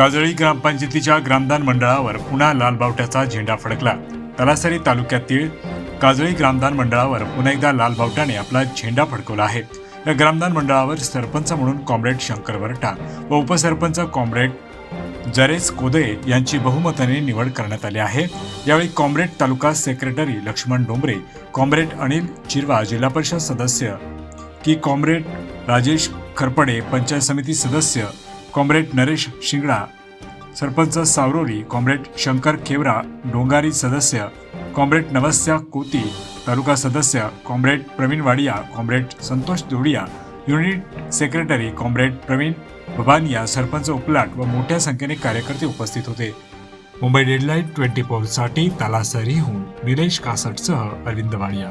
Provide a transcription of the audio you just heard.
काजळी ग्रामपंचायतीच्या ग्रामदान मंडळावर पुन्हा लालबावट्याचा झेंडा फडकला. तलासरी तालुक्यातील काजळी ग्रामदान मंडळावर पुन्हा एकदा लालबावट्याने आपला झेंडा फडकवला आहे. या ग्रामदान मंडळावर सरपंच म्हणून कॉम्रेड शंकर वरटा व उपसरपंच कॉम्रेड जरेस कोदे यांची बहुमताने निवड करण्यात आली आहे. यावेळी comrade taluka secretary Laxman Dombre comrade Anil Chirwa Zilla Parishad सदस्य की कॉम्रेड राजेश खरपडे पंचायत समिती सदस्य कॉम्रेड नरेश शिंगडा सरपंच सावरोली कॉम्रेड शंकर खेवरा डोंगारी सदस्य कॉम्रेड नवस्या कोती तालुका सदस्य comrade Pravin Wadia comrade Santosh Dodia unit secretary comrade Pravin Bhabania sarpanch Uplat व मोठ्या संख्येने कार्यकर्ते उपस्थित होते. मुंबई डेडलाईन ट्वेंटी साठी तालासरीहून निलेश कासटसह अरविंद वाडिया.